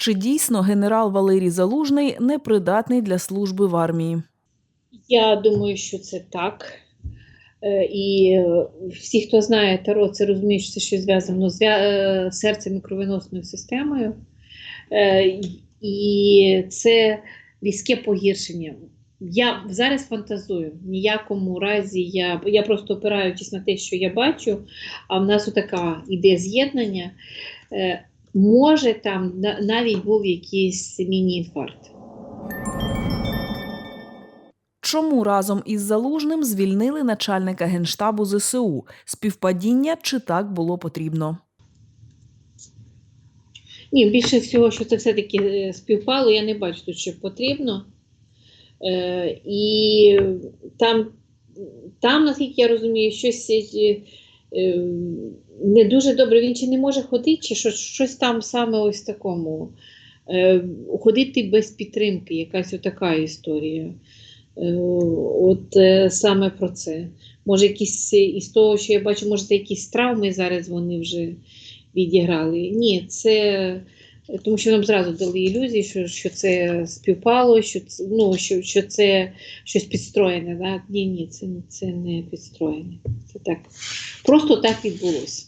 Чи дійсно генерал Валерій Залужний непридатний для служби в армії? Я думаю, що це так. Е, І е, всі, хто знає Таро, це розуміють, що це щось зв'язано з е, серцем і кровоносною системою. І це різке погіршення. Я зараз фантазую. В ніякому разі я, я просто опираючись на те, що я бачу, а в нас така іде з'єднання. Може, там навіть був якийсь міні-інфаркт. Чому разом із Залужним звільнили начальника генштабу ЗСУ? Співпадіння чи так було потрібно? Ні, більше всього, що це все-таки е, співпало, я не бачу тут, що потрібно. Е, і там, там, наскільки я розумію, щось е, не дуже добре. Він чи не може ходити, чи що, щось там саме ось такому. Е, ходити без підтримки, якась отака історія. Е, от е, саме про це. Може, якісь е, із того, що я бачу, може, це якісь травми зараз вони вже відіграли. Ні, це тому що нам зразу дали ілюзії, що, що це співпало, що це, ну, що, що це щось підстроєне. Да? Ні, ні, це, це не підстроєне. Це так. Просто так відбулося.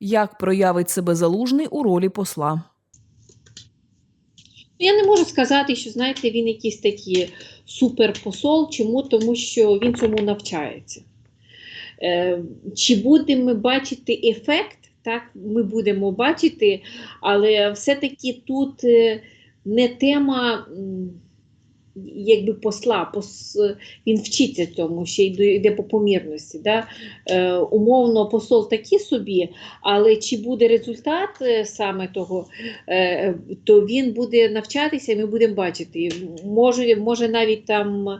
Як проявить себе Залужний у ролі посла? Ну, Я не можу сказати, що знаєте, він якийсь такий суперпосол. Чому? Тому що він цьому навчається. Е, чи будемо ми бачити ефект? Так, ми будемо бачити, але все-таки тут е, не тема якби посла, пос, він вчиться цьому, ще йде, по помірності. Да? Е, умовно, посол такий собі, але чи буде результат е, саме того, е, то він буде навчатися, і ми будемо бачити. Може, може навіть там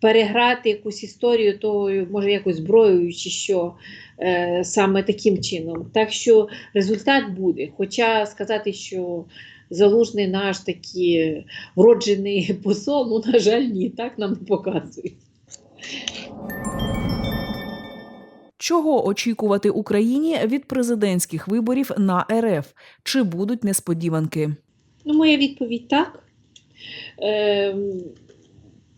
переграти якусь історію, то може якось зброєю чи що е, саме таким чином. Так що результат буде. Хоча сказати, що залужний наш такий вроджений посол, ну, на жаль, ні, так нам не показують. Чого очікувати Україні від президентських виборів на РФ? Чи будуть несподіванки? Ну, моя відповідь так. Е,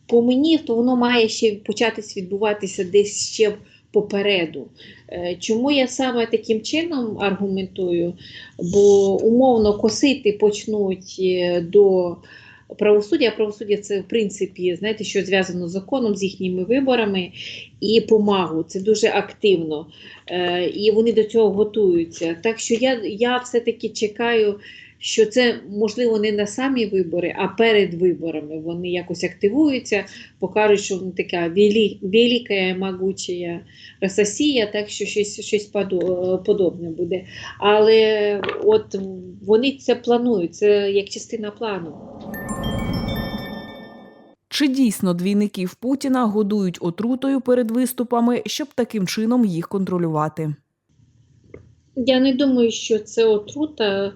по мені, то воно має ще початись відбуватися десь ще попереду. Е, чому я саме таким чином аргументую? Бо умовно косити почнуть е, до правосуддя. А правосуддя це в принципі, знаєте, що зв'язано з законом, з їхніми виборами і помагу. Це дуже активно. Е, і вони до цього готуються. Так що я, я все-таки чекаю що це можливо не на самі вибори, а перед виборами вони якось активуються, покажуть, що вони така велика, могуча Росія, так що щось, щось подо- подобне буде. Але от вони це планують, це як частина плану. Чи дійсно двійників Путіна годують отрутою перед виступами, щоб таким чином їх контролювати? Я не думаю, що це отрута.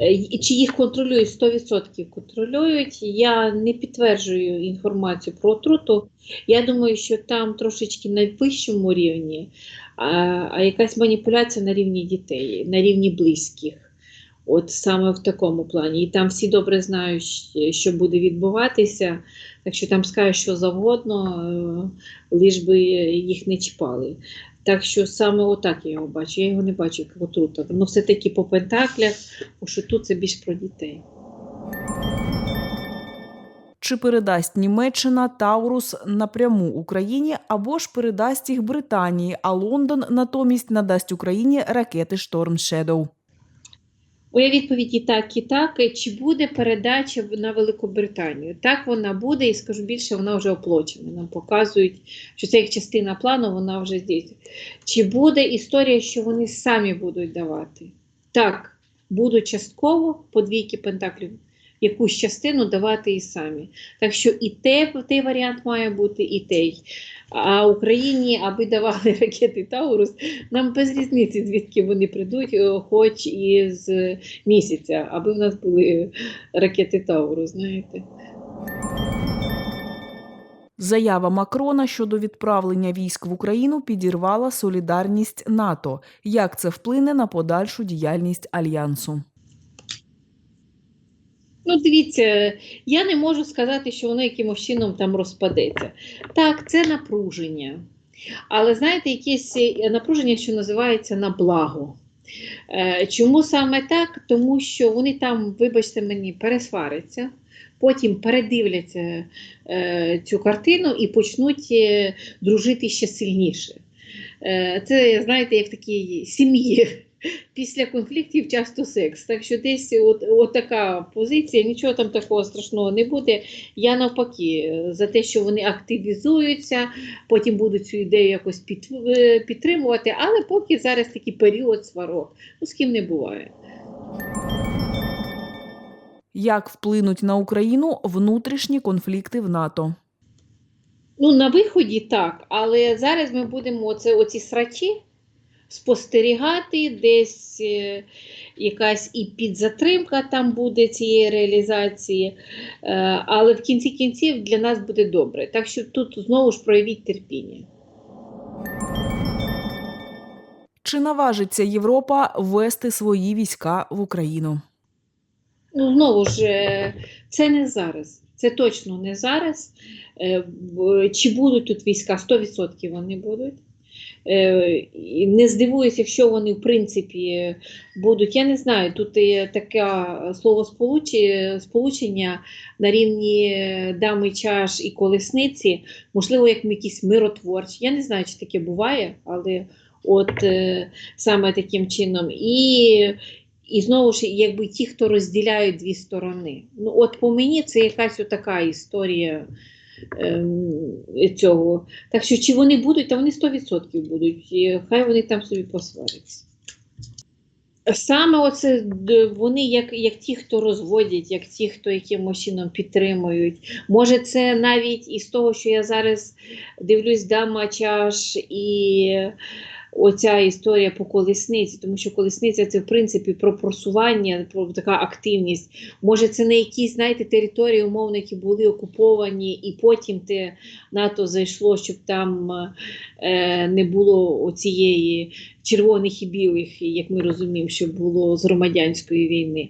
Е, Чи їх контролюють 100% контролюють. Я не підтверджую інформацію про отруту. Я думаю, що там трошечки на вищому рівні, а, якась маніпуляція на рівні дітей, на рівні близьких. От саме в такому плані. І там всі добре знають, що буде відбуватися, так що там скажуть що завгодно, е, лиш би їх не чіпали. Так що саме отак я його бачу. Я його не бачу як отрута. Ну, все-таки по пентаклях, бо що це більш про дітей. Чи передасть Німеччина Таурус напряму Україні або ж передасть їх Британії, а Лондон натомість надасть Україні ракети Шторм Shadow? Моя відповідь і так, і так. Чи буде передача на Великобританію? Так вона буде, і скажу більше, вона вже оплачена. Нам показують, що це як частина плану, вона вже здійснює. Чи буде історія, що вони самі будуть давати? Так, будуть частково по двійки пентаклів. Якусь частину давати і самі. Так що і те, той варіант має бути, і той. А Україні, аби давали ракети Таурус, нам без різниці, звідки вони прийдуть, е, хоч і з місяця, аби в нас були ракети Тауру, знаєте. Заява Макрона щодо відправлення військ в Україну підірвала солідарність НАТО. Як це вплине на подальшу діяльність альянсу? Ну, дивіться, я не можу сказати, що воно якимось чином там розпадеться. Так, це напруження. Але знаєте, якесь е, напруження, що називається на благо. Е, Чому саме так? Тому що вони там, вибачте мені, пересваряться, потім передивляться е, цю картину і почнуть дружити ще сильніше. Це, знаєте, як в такій сім'ї. Після конфліктів часто секс. Так що десь от, от така позиція, нічого там такого страшного не буде. Я навпаки за те, що вони активізуються, потім будуть цю ідею якось під, е, підтримувати, але поки зараз такий період сварок. Ну, з ким не буває. Як вплинуть на Україну внутрішні конфлікти в НАТО? Ну, на виході так, але зараз ми будемо оце, оці срачі спостерігати, десь е, якась і підзатримка там буде цієї реалізації, е, але в кінці кінців для нас буде добре. Так що тут знову ж проявіть терпіння. Чи наважиться Європа ввести свої війська в Україну? Ну, знову ж, е, це не зараз. Це точно не зараз. Чи будуть тут війська? 100% вони будуть. Е, Не здивуюсь, якщо вони, в принципі, будуть. Я не знаю, тут є таке словосполучення сполучення на рівні дами чаш і колесниці, можливо, як якісь миротворчі. Я не знаю, чи таке буває, але от е, саме таким чином. І і знову ж, якби ті, хто розділяють дві сторони. Ну, от по мені це якась така історія ем, цього. Так що чи вони будуть, та вони 100% будуть. І хай вони там собі посваряться. Саме оце вони, як, як ті, хто розводять, як ті, хто якимось чином підтримують. Може, це навіть із того, що я зараз дивлюсь дама чаш і оця історія по колесниці, тому що колесниця це в принципі про просування, про така активність. Може, це не якісь, знаєте, території, умовно, які були окуповані, і потім те НАТО зайшло, щоб там е, не було оцієї червоних і білих, як ми розуміємо, що було з громадянської війни.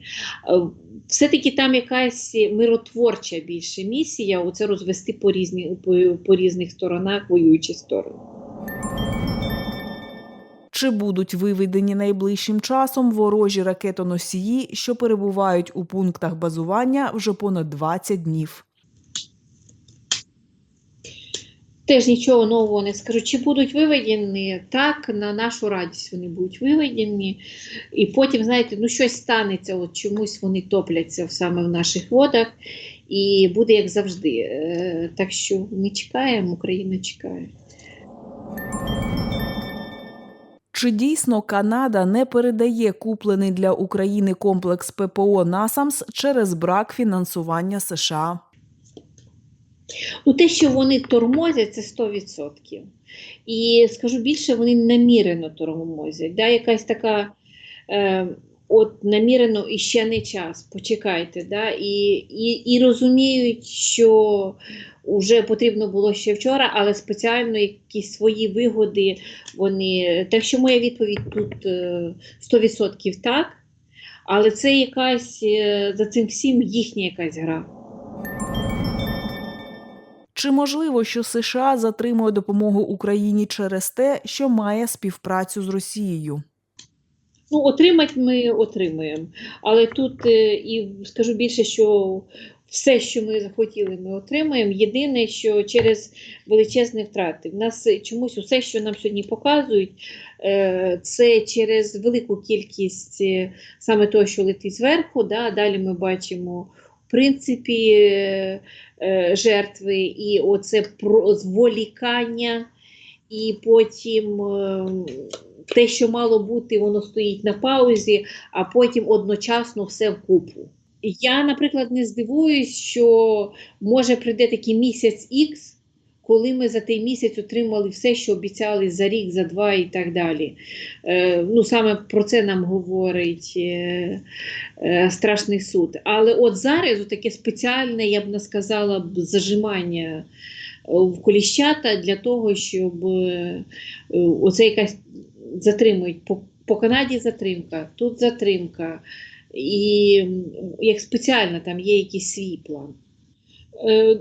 Е, Все-таки там якась миротворча більше місія, оце розвести по, різні, по, по різних сторонах воюючі сторони. Чи будуть виведені найближчим часом ворожі ракетоносії, що перебувають у пунктах базування вже понад 20 днів? Теж нічого нового не скажу. Чи будуть виведені? Так, на нашу радість вони будуть виведені. І потім, знаєте, ну щось станеться, от чомусь вони топляться саме в наших водах, і буде як завжди. Е, Так що ми чекаємо, Україна чекає. Чи дійсно Канада не передає куплений для України комплекс ППО «Насамс» через брак фінансування США? У те, що вони тормозять, це 100%. І скажу більше, вони намірено тормозять. Да? Якась така, е, от намірено і ще не час, почекайте. Да? І, і, і розуміють, що вже потрібно було ще вчора, але спеціально якісь свої вигоди вони. Так що моя відповідь тут е, 100% так. Але це якась е, за цим всім їхня якась гра. Чи можливо, що США затримує допомогу Україні через те, що має співпрацю з Росією? Ну, отримати ми отримуємо. Але тут е, і скажу більше, що все, що ми захотіли, ми отримаємо. Єдине, що через величезні втрати. В нас чомусь усе, що нам сьогодні показують, е, це через велику кількість е, саме того, що летить зверху. Да? Далі ми бачимо. В принципі, жертви, і оце зволікання, і потім е, те, що мало бути, воно стоїть на паузі, а потім одночасно все вкупу. Я, наприклад, не здивуюсь, що може прийде такий місяць Х, коли ми за той місяць отримали все, що обіцяли за рік, за два і так далі. Е, ну, саме про це нам говорить е, е, страшний суд. Але от зараз таке спеціальне, я б не сказала, зажимання в коліщата для того, щоб е, оце якась затримують. По, по Канаді затримка, тут затримка. І як спеціально там є якийсь свій план. Е,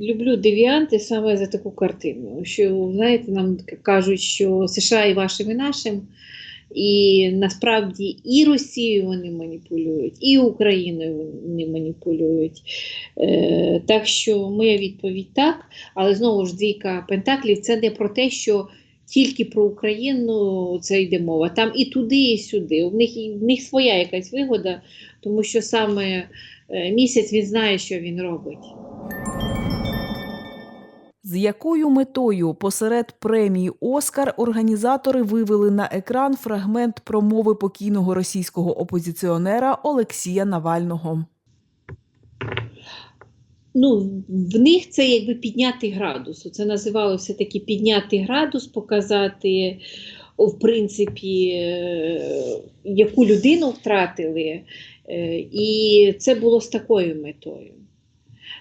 люблю девіанти саме за таку картину. Що, знаєте, нам кажуть, що США і вашим, і нашим. І насправді і Росією вони маніпулюють, і Україною вони маніпулюють. Е, так що моя відповідь так, але знову ж двійка Пентаклів це не про те, що тільки про Україну це йде мова. Там і туди, і сюди. У них, в них своя якась вигода, тому що саме е, місяць він знає, що він робить. З якою метою посеред премії Оскар організатори вивели на екран фрагмент промови покійного російського опозиціонера Олексія Навального? Ну, в них це якби підняти градус. Це називалося таки підняти градус, показати, в принципі, е, яку людину втратили. Е, І це було з такою метою.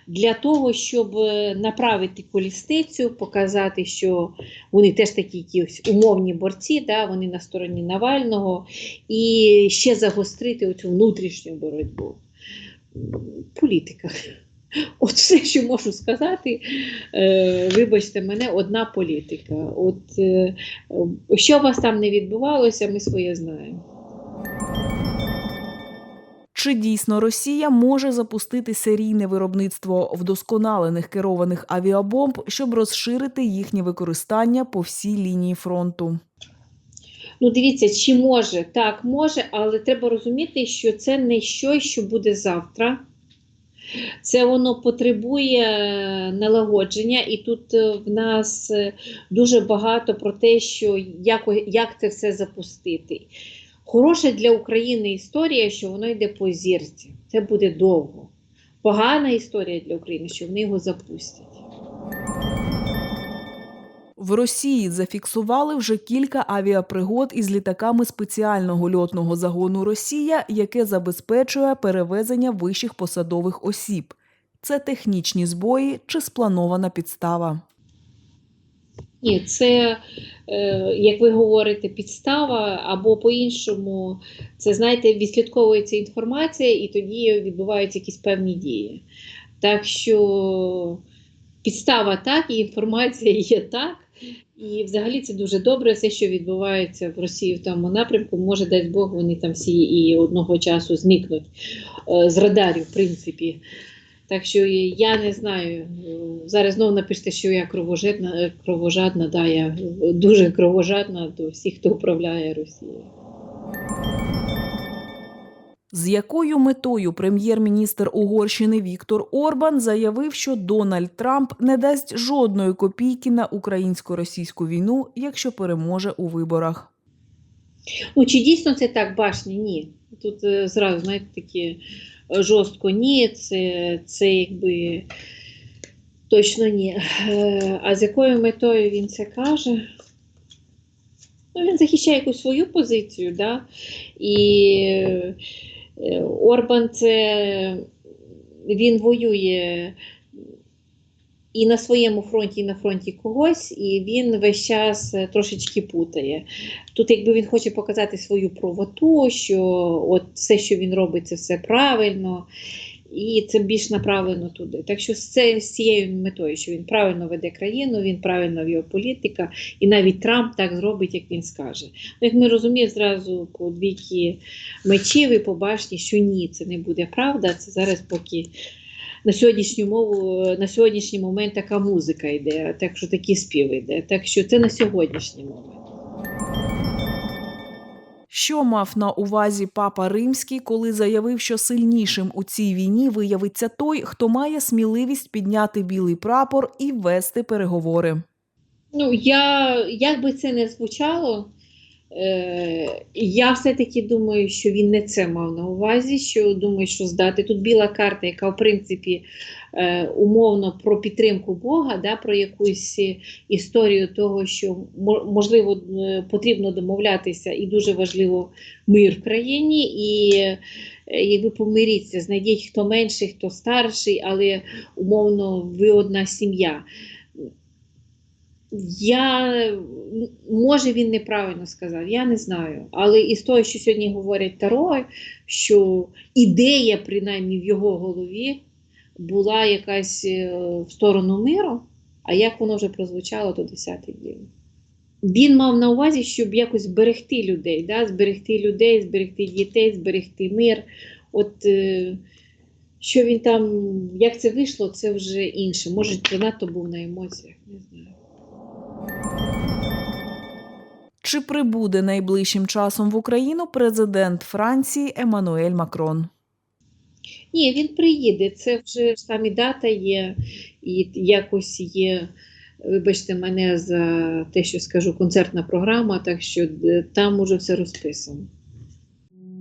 Для того, щоб е, направити колісницю, показати, що вони теж такі якісь умовні борці, да, вони на стороні Навального, і ще загострити оцю внутрішню боротьбу. Політика. От все, що можу сказати, е, вибачте мене, одна політика. От е, що у вас там не відбувалося, ми своє знаємо. Чи дійсно Росія може запустити серійне виробництво вдосконалених керованих авіабомб, щоб розширити їхнє використання по всій лінії фронту? Ну, дивіться, чи може? Так, може, але треба розуміти, що це не щось, що буде завтра. Це воно потребує е, налагодження, і тут е, в нас е, дуже багато про те, що як, як це все запустити. Хороша для України історія, що воно йде по зірці. Це буде довго. Погана історія для України, що вони його запустять. В Росії зафіксували вже кілька авіапригод із літаками спеціального льотного загону Росія, яке забезпечує перевезення вищих посадових осіб. Це технічні збої чи спланована підстава. Ні, це, е, як ви говорите, підстава, або по-іншому, це, знаєте, відслідковується інформація, і тоді відбуваються якісь певні дії. Так що підстава так, і інформація є так. І взагалі це дуже добре, все, що відбувається в Росії в тому напрямку, може, дасть Бог, вони там всі і одного часу зникнуть е, з радарів, в принципі. Так що я не знаю. Зараз знову напишете, що я кровожадна, кровожадна, да, я дуже кровожадна до всіх, хто управляє Росією. З якою метою прем'єр-міністр Угорщини Віктор Орбан заявив, що Дональд Трамп не дасть жодної копійки на українсько-російську війну, якщо переможе у виборах? Ну, чи дійсно це так башні? Ні. Тут е, зразу, знаєте, такі е, жорстко ні, це, це якби точно ні. Е, А з якою метою він це каже? Ну, він захищає якусь свою позицію, да? і Орбан це він воює і на своєму фронті, і на фронті когось, і він весь час трошечки путає. Тут, якби він хоче показати свою правоту, що от все, що він робить, це все правильно, і це більш направлено туди. Так що з, це, з цією метою, що він правильно веде країну, він правильно в його політика, і навіть Трамп так зробить, як він скаже. Ну, як ми розуміємо, зразу по двійки мечів і по башні, що ні, це не буде правда. Це зараз поки. На сьогоднішню мову, на сьогоднішній момент така музика йде, так що такі спів йде. Так що це на сьогоднішній момент. Що мав на увазі папа Римський, коли заявив, що сильнішим у цій війні виявиться той, хто має сміливість підняти білий прапор і вести переговори? Ну, я, як би це не звучало, я все-таки думаю, що він не це мав на увазі, що думаю, що здати. Тут біла карта, яка, в принципі, е, умовно про підтримку Бога, да, про якусь історію того, що мо- можливо е, потрібно домовлятися, і дуже важливо мир в країні. І е, якби помиріться, знайдіть хто менший, хто старший, але умовно ви одна сім'я. Я може він неправильно сказав, я не знаю. Але із того, що сьогодні говорять Таро, що ідея, принаймні в його голові, була якась е, в сторону миру, а як воно вже прозвучало, то десяте діло. Він мав на увазі, щоб якось зберегти людей, да? зберегти людей, зберегти дітей, зберегти мир. От е, що він там, як це вийшло, це вже інше. Може, занадто був на емоціях, не знаю. Чи прибуде найближчим часом в Україну президент Франції Еммануель Макрон? Ні, він приїде. Це вже там дата є, і якось є. Вибачте мене за те, що скажу, концертна програма, так що е, там уже все розписано.